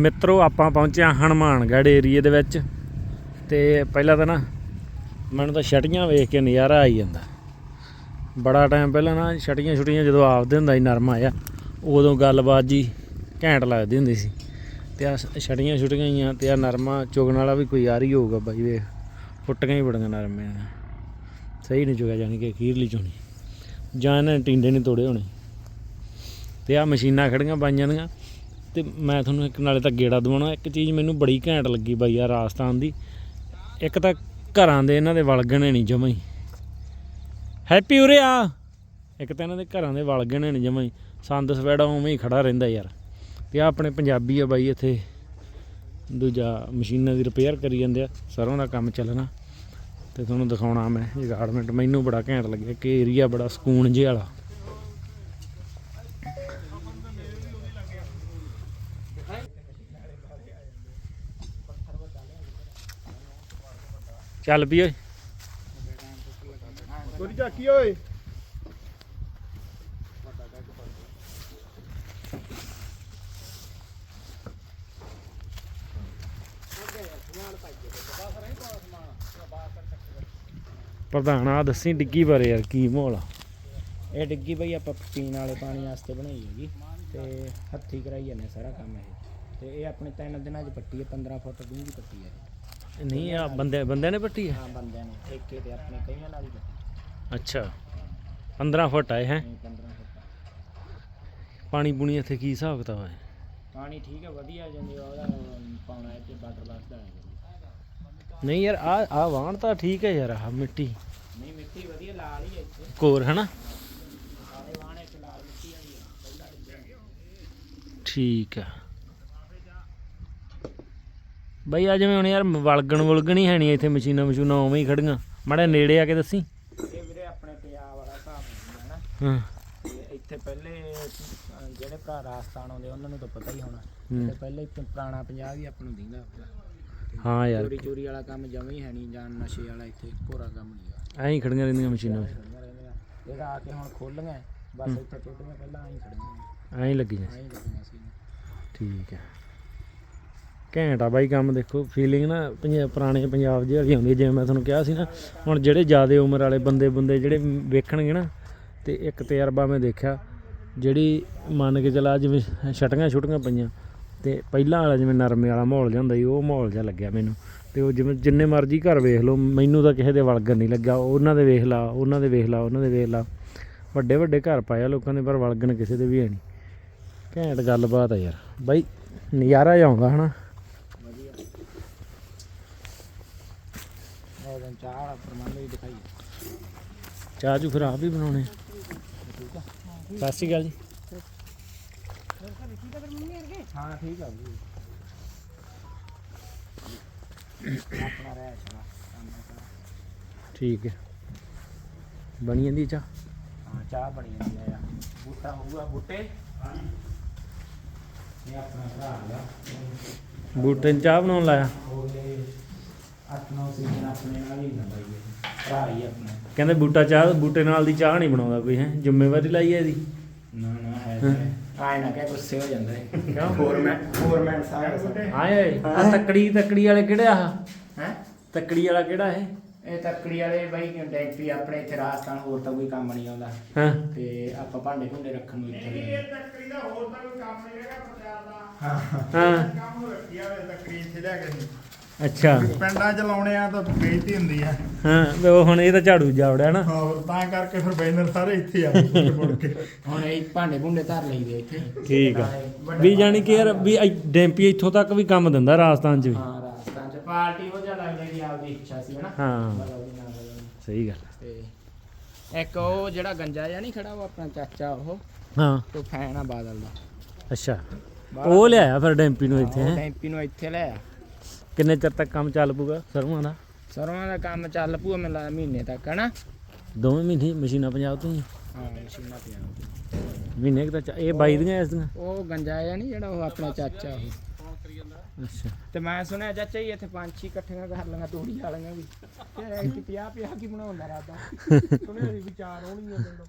ਮਿੱਤਰੋ, ਆਪਾਂ ਪਹੁੰਚਿਆ ਹਾਂ ਹਨੂਮਾਨਗੜ੍ਹ ਏਰੀਏ ਦੇ ਵਿੱਚ ਤੇ ਪਹਿਲਾਂ ਤਾਂ ਨਾ ਮੈਨੂੰ ਤਾਂ ਛਟੀਆਂ ਵੇਖ ਕੇ ਨਜ਼ਾਰਾ ਆਈ ਜਾਂਦਾ। ਬੜਾ ਟਾਈਮ ਪਹਿਲਾਂ ਨਾ ਛਟੀਆਂ ਛੁਟੀਆਂ ਜਦੋਂ ਆਪਦੇ ਹੁੰਦਾ ਸੀ, ਨਰਮਾ ਆ ਉਦੋਂ ਗੱਲਬਾਤ ਜੀ ਘੈਂਟ ਲੱਗਦੀ ਹੁੰਦੀ ਸੀ। ਤੇ ਆ ਛਟੀਆਂ ਛੁਟੀਆਂ ਹੀ ਆ ਤੇ ਆ ਨਰਮਾ ਚੁਗਣ ਵਾਲਾ ਵੀ ਕੋਈ ਆ ਰਹੀ ਹੋਊਗਾ ਬਾਈ ਵੇਖ, ਫੁੱਟੀਆਂ ਹੀ ਬੜੀਆਂ ਨਰਮੇ ਨੇ। ਸਹੀ ਨਹੀਂ ਚੁਗਿਆ ਜਾਣੀ ਕਿ ਅਖੀਰਲੀ ਚੁਣੀ। ਜਾਂ ਇਹਨਾਂ ਟਿੰਡੇ ਨਹੀਂ ਤੋੜੇ ਹੋਣੇ। ਤੇ ਆ ਮਸ਼ੀਨਾਂ ਖੜੀਆਂ ਪਾਈਆਂ ਦੀਆਂ। ਤੇ ਮੈਂ ਤੁਹਾਨੂੰ ਇੱਕ ਨਾਲੇ ਤਾਂ ਗੇੜਾ ਦਵਾਉਣਾ, ਇੱਕ ਚੀਜ਼ ਮੈਨੂੰ ਬੜੀ ਘੈਂਟ ਲੱਗੀ ਬਾਈ ਆ ਰਾਜਸਥਾਨ ਦੀ। ਇੱਕ ਤਾਂ ਘਰਾਂ ਦੇ ਇਹਨਾਂ ਦੇ ਵਲਗਣੇ ਨਹੀਂ ਜਮਾਂ ਹੀ। ਹੈਪੀ ਉਰੇ ਆ। ਇੱਕ ਤਾਂ ਇਹਨਾਂ ਦੇ ਘਰਾਂ ਦੇ ਵਲਗਣੇ ਨਹੀਂ ਜਮਾਂ ਹੀ। ਸੰਦ ਸਵੈੜਾ ਉਵੇਂ ਹੀ ਖੜਾ ਰਹਿੰਦਾ ਯਾਰ। ਤੇ ਆ ਆਪਣੇ ਪੰਜਾਬੀ ਆ ਬਾਈ ਇੱਥੇ। ਦੂਜਾ ਮਸ਼ੀਨਾਂ ਦੀ ਰਿਪੇਅਰ ਕਰੀ ਜਾਂਦੇ ਆ। ਸਰੋਂ ਦਾ ਕੰਮ ਚੱਲਣਾ। ਤੇ ਤੁਹਾਨੂੰ ਦਿਖਾਉਣਾ ਮੈਂ ਇਹ ਗਾਰਡਮੈਂਟ ਮੈਨੂੰ ਬੜਾ ਘੈਂਟ ਲੱਗਿਆ। ਕਿ ਏਰੀਆ ਬੜਾ ਸਕੂਨ ਜਿਹਾ ਵਾਲਾ। ਚੱਲ ਪਈ ਓਏ। ਗੋਰੀ ਝਾਕੀ ਓਏ। ਪ੍ਰਧਾਨ ਆ ਦੱਸੀ ਡਿੱਗੀ ਬਾਰੇ ਯਾਰ ਕੀ ਮਾਹੌਲ ਆ। ਇਹ ਡਿੱਗੀ ਬਈ ਆਪਾਂ ਪੀਣ ਵਾਲੇ ਪਾਣੀ ਵਾਸਤੇ ਬਣਾਈ ਹੈਗੀ ਤੇ ਹੱਥੀ ਕਰਾਈ ਜਾਂਦੇ ਸਾਰਾ ਕੰਮ ਇਹ। ਤੇ ਇਹ ਆਪਣੇ ਤਿੰਨ ਦਿਨਾਂ 'ਚ ਪੱਟੀ ਹੈ 15 ਫੁੱਟ ਡੂੰਘੀ ਪੱਟੀ ਹੈ। ਨਹੀਂ ਆ ਬੰਦੇ ਬੰਦਿਆਂ ਨੇ ਪੱਟੀ ਹਾਂ? ਬੰਦਿਆਂ ਨੇ ਠੇਕੇ ਤੇ ਆਪਣੇ ਕਈਆਂ ਨਾਲ ਹੀ ਪੱਟੀ। ਅੱਛਾ। 15 ਫੁੱਟ ਆਏ ਹੈ? ਨਹੀਂ 15 ਫੁੱਟ। ਪਾਣੀ ਪੂਣੀ ਇੱਥੇ ਕੀ ਹਿਸਾਬ ਕਿਤਾਬ ਹੈ? ਪਾਣੀ ਠੀਕ ਹੈ ਵਧੀਆ ਜਾਂਦੇ ਉਹਦਾ ਪਾਉਣਾ ਹੈ ਤੇ ਵਾਟਰ ਵਾਸਤਾ ਹੈ। ਨਹੀਂ ਯਾਰ ਆ ਆ ਵਾਹਣ ਤਾਂ ਠੀਕ ਹੈ ਯਾਰ ਆ ਮਿੱਟੀ। ਨਹੀਂ ਮਿੱਟੀ ਵਧੀਆ ਲਾਲ ਹੀ ਹੈ ਇੱਥੇ। ਕੋਰ ਹਨਾ? ਸਾਰੇ ਵਾਹਣੇ ਚ ਲਾਲ ਮਿੱਟੀ ਆਈ ਹੈ। ਠੀਕ ਆ ਬਈ ਆ ਜਿਵੇਂ ਹੁਣ ਯਾਰ ਵਲਗਣ ਵਲਗਣ ਹੀ ਹੈ ਨਹੀਂ ਇੱਥੇ ਮਸ਼ੀਨਾਂ ਮਸ਼ੂਨਾਂ ਉਵੇਂ ਹੀ ਖੜੀਆਂ। ਮਾੜਾ ਨੇੜੇ ਆ ਕੇ ਦੱਸੀ। ਇਹ ਵੀਰੇ ਆਪਣੇ ਪੰਜਾਬ ਵਾਲਾ ਹਿਸਾਬ ਹੁੰਦਾ ਹੈ ਨਾ। ਹਾਂ। ਤੇ ਇੱਥੇ ਪਹਿਲੇ ਅਹ, ਜਿਹੜੇ ਭਰਾ ਰਾਜਸਥਾਨ ਆਉਂਦੇ ਉਹਨਾਂ ਨੂੰ ਤਾਂ ਪਤਾ ਹੀ ਹੋਣਾ। ਹੂੰ। ਤੇ ਪਹਿਲੇ ਇੱਥੇ ਪੁਰਾਣਾ ਪੰਜਾਬ ਹੀ ਆਪਾਂ ਨੂੰ ਦਿੰਦਾ ਹਾਂ ਯਾਰ। ਚੋਰੀ ਚੋਰੀ ਵਾਲਾ ਕੰਮ ਜਮਾ ਹੀ ਹੈ ਨਹੀਂ ਜਾਂ ਨਸ਼ੇ ਵਾਲਾ ਇੱਥੇ ਕੋਰਾ ਕੰਮ ਨਹੀਂ ਐਂ ਹੀ ਖੜੀਆਂ ਰਹਿੰਦੀਆਂ ਮਸ਼ੀਨਾਂ ਇਹਦਾ ਆ ਕੇ ਹੁਣ ਖੋਲੀਆਂ ਬਸ ਇੱਥੇ ਟੁੱਟੀਆਂ ਪਹਿਲਾਂ ਆਈ ਖੜੀਆਂ ਐਂ ਹੀ ਲੱਗੀਆਂ। ਆਈ ਲੱਗੀਆਂ ਸੀ ਠੀਕ ਹੈ। ਘੈਂਟ ਆ ਬਾਈ ਕੰਮ ਦੇਖੋ ਫੀਲਿੰਗ ਨਾ ਪੰਜਾ- ਪੁਰਾਣੇ ਪੰਜਾਬ ਜਿਹੀ ਵਾਲੀ ਆਉਂਦੀ ਹੈ, ਜਿਵੇਂ ਮੈਂ ਤੁਹਾਨੂੰ ਕਿਹਾ ਸੀ ਨਾ ਹੁਣ ਜਿਹੜੇ ਜ਼ਿਆਦੇ ਉਮਰ ਵਾਲੇ ਬੰਦੇ ਬੰਦੇ ਜਿਹੜੇ ਵੇਖਣਗੇ ਨਾ ਤੇ ਇੱਕ ਤਜਰਬਾ ਮੈਂ ਦੇਖਿਆ ਜਿਹੜੀ ਮੰਨ ਕੇ ਚਲਾ ਜਿਵੇਂ ਛਟੀਆਂ ਛੁਟੀਆਂ ਪਈਆਂ ਤੇ ਪਹਿਲਾਂ ਵਾਲਾ ਜਿਵੇਂ ਨਰਮੇ ਵਾਲਾ ਮਾਹੌਲ ਜਿਹਾ ਹੁੰਦਾ ਸੀ ਉਹ ਮਾਹੌਲ ਜਿਹਾ ਲੱਗਿਆ ਮੈਨੂੰ। ਤੇ ਉਹ ਜਿਵੇਂ ਜਿੰਨੇ ਮਰਜ਼ੀ ਘਰ ਵੇਖ ਲਓ ਮੈਨੂੰ ਤਾਂ ਕਿਸੇ ਦੇ ਵਲਗਣ ਨਹੀਂ ਲੱਗਾ ਉਹਨਾਂ ਦੇ ਵੇਖ ਲਾ ਉਹਨਾਂ ਦੇ ਵੇਖ ਲਾ ਉਹਨਾਂ ਦੇ ਵੇਖ ਲਾ। ਵੱਡੇ ਵੱਡੇ ਘਰ ਪਾਇਆ ਲੋਕਾਂ ਦੇ ਪਰ ਵਲਗਣ ਕਿਸੇ ਦੇ ਵੀ ਹੈ ਨਹੀਂ। ਘੈਂਟ ਗੱਲਬਾਤ ਆ ਯਾਰ। ਬਾਈ ਨਜ਼ਾਰਾ ਜਿਹਾ ਆਉਂਦਾ ਹਨਾ ਵਧੀਆ ਇਹ ਦਿਨ ਚਾਹ ਵੀ ਦਿਖਾਈ ਚਾਹ ਚੂ ਫਿਰ ਆਪ ਹੀ ਬਣਾਉਣੇ। ਆ। ਆ? ਸਤਿ ਸ਼੍ਰੀ ਅਕਾਲ ਜੀ। ਹਾਂ ਠੀਕ ਆ ਜੀ। ਆਪਣਾ ਰਹਿ ਹੈ। ਬਣੀ ਜਾਂਦੀ ਚਾਹ? ਹਾਂ ਚਾਹ ਬਣੀ ਜਾਂਦੀ ਆ ਬੂਟਾ ਹੋਊਗਾ ਬੂਟੇ। ਇਹ ਆਪਣਾ ਭਰਾ ਹੈਗਾ ਬੂਟੇ ਨੂੰ ਚਾਹ ਬਣਾਉਣ ਲਾਇਆ? ਉਹਦੇ ਅੱਠ ਨੌ ਸੀਜ਼ਨ ਆਪਣੇ ਨਾਲ ਹੀ ਹੁੰਦਾ ਜੀ ਇਹ। ਭਰਾ ਹੀ ਆਪਣਾ। ਕਹਿੰਦੇ ਬੂਟਾ ਚਾਹ ਬੂਟੇ ਨਾਲ ਦੀ ਚਾਹ ਨਹੀਂ ਬਣਾਉਂਦਾ ਕੋਈ ਹੈ? ਜ਼ਿੰਮੇਵਾਰੀ ਲਾਈ ਹੈ ਇਹਦੀ? ਨਾ ਨਾ ਹੈ ਆਏ ਨਾ ਕਿ ਗੁੱਸੇ ਹੋ ਜਾਂਦਾ ਹੈ ਕਿਉਂ? ਫੋਰਮੈਨ ਫੋਰਮੈਨ ਸਾਰੇ ਆਏ ਆ ਤੱਕੜੀ ਤੱਕੜੀ ਵਾਲੇ ਕਿਹੜੇ ਆ ਹੈ? ਤੱਕੜੀ ਵਾਲਾ ਕਿਹੜਾ ਹੈ ਇਹ ਤੱਕੜੀ ਵਾਲੇ ਬਾਈ ਡੈਂਟਰੀ ਆਪਣੇ ਇੱਥੇ ਰਾਜਸਥਾਨ ਹੋਰ ਤਾਂ ਕੋਈ ਕੰਮ ਨਹੀਂ ਆਉਂਦਾ। ਹਾਂ? ਤੇ ਆਪਾਂ ਭਾਂਡੇ ਭੁੰਡੇ ਰੱਖਣ ਨੂੰ ਇੱਥੇ ਲਿਆਏ। ਤੱਕੜੀ ਦਾ ਹੋਰ ਤਾਂ ਕੋਈ ਕੰਮ ਨਹੀਂ ਹੈਗਾ ਪ੍ਰਚਾਰ ਦਾ। ਹਾਂ। ਕੰਮ ਰੱਖੀ ਆ ਤੱਕੜੀ ਇੱਥੇ ਲਿਆ ਕੇ ਅੱਛਾ। ਪਿੰਡਾਂ ਚ ਲਾਉਣੇ ਆ ਤਾਂ ਬੇਇੱਜ਼ਤੀ ਹੁੰਦੀ ਆ। ਹਾਂ ਤੇ ਉਹ ਹੁਣ ਇਹ ਤਾਂ ਝਾੜੂ ਜਾਵੜਿਆ ਨਾ। ਹੋਰ ਤਾਂ ਕਰਕੇ ਫਿਰ ਬੈਨਰ ਸਾਰੇ ਇੱਥੇ ਆ। ਮੁੜ ਮੁੜ ਕੇ ਹੁਣ ਇਹ ਭਾਂਡੇ ਭੁੰਡੇ ਧਰ ਲਈਦੇ ਇੱਥੇ। ਠੀਕ ਆ। ਵੀ ਜਾਣੀ ਕਿ ਯਾਰ ਵੀ ਡੈਂਪੀ ਇੱਥੋਂ ਤੱਕ ਵੀ ਕੰਮ ਦਿੰਦਾ ਰਾਜਸਥਾਨ 'ਚ ਵੀ। ਹਾਂ ਰਾਜਸਥਾਨ ਚ। ਪਾਰਟੀ ਉਹ ਜਿਹਾ ਲੱਗਦਾ ਕਿ ਆਪਦੀ ਇੱਛਾ ਸੀ ਹਨਾ। ਹਾਂ। ਨਾ ਬਦਲਦੀ। ਸਹੀ ਗੱਲ ਤੇ ਇੱਕ ਉਹ ਜਿਹੜਾ ਗੰਜਾ ਜਿਹਾ ਨਹੀਂ ਖੜਾ ਉਹ ਆਪਣਾ ਚਾਚਾ ਉਹ ਹਾਂ। ਉਹ ਫੈਨ ਆ ਬਾਦਲ ਦਾ। ਅੱਛਾ। ਉਹ ਲਿਆਇਆ ਫਿਰ ਡੈਂਪੀ ਨੂੰ ਇੱਥੇ ਉਹ ਹੈਂ? ਟੈਂਪੀ ਨੂੰ ਇੱਥੇ ਲੈ ਆ ਕਿੰਨੇ ਚਿਰ ਤੱਕ ਕੰਮ ਚੱਲ ਪੂਗਾ ਸਰੋਂ ਦਾ? ਸਰੋਂ ਦਾ ਕੰਮ ਚੱਲ ਪੂਆ ਮੈਨੂੰ ਲੱਗਦਾ ਮਹੀਨੇ ਤੱਕ ਹਨਾ? ਦੋਵੇਂ ਮਹੀਨੇ ਮਸ਼ੀਨਾਂ ਪੰਜਾਬ ਤੋਂ ਹੀ। ਹਾਂ ਮਸ਼ੀਨਾਂ ਪਿਆ ਮਹੀਨੇ ਕੁ ਤਾਂ ਚ- ਇਹ ਬਾਈ ਦੀਆਂ ਇਸ ਦੀਆਂ ਉਹ ਗੰਜਾ ਜਿਹਾ ਨਹੀਂ ਜਿਹੜਾ ਉਹ ਆਪਣਾ ਚਾਚਾ ਉਹ। ਅੱਛਾ। ਤੇ ਮੈਂ ਸੁਣਿਆ ਚਾਚਾ ਜੀ ਇੱਥੇ ਪੰਜ ਛੇ ਇਕੱਠੀਆਂ ਕਰ ਲਈਆਂ ਤੋੜੀ ਵਾਲੀਆਂ ਵੀ। ਤੇ ਐ ਕਿ 50 50 ਕੀ ਬਣਾਉਂਦਾ ਰਾਦਾ? ਸੁਣਿਆ ਸੀ ਵਿਚਾਰ ਹੋਣੀਆਂ ਪਿੰਡੋਂ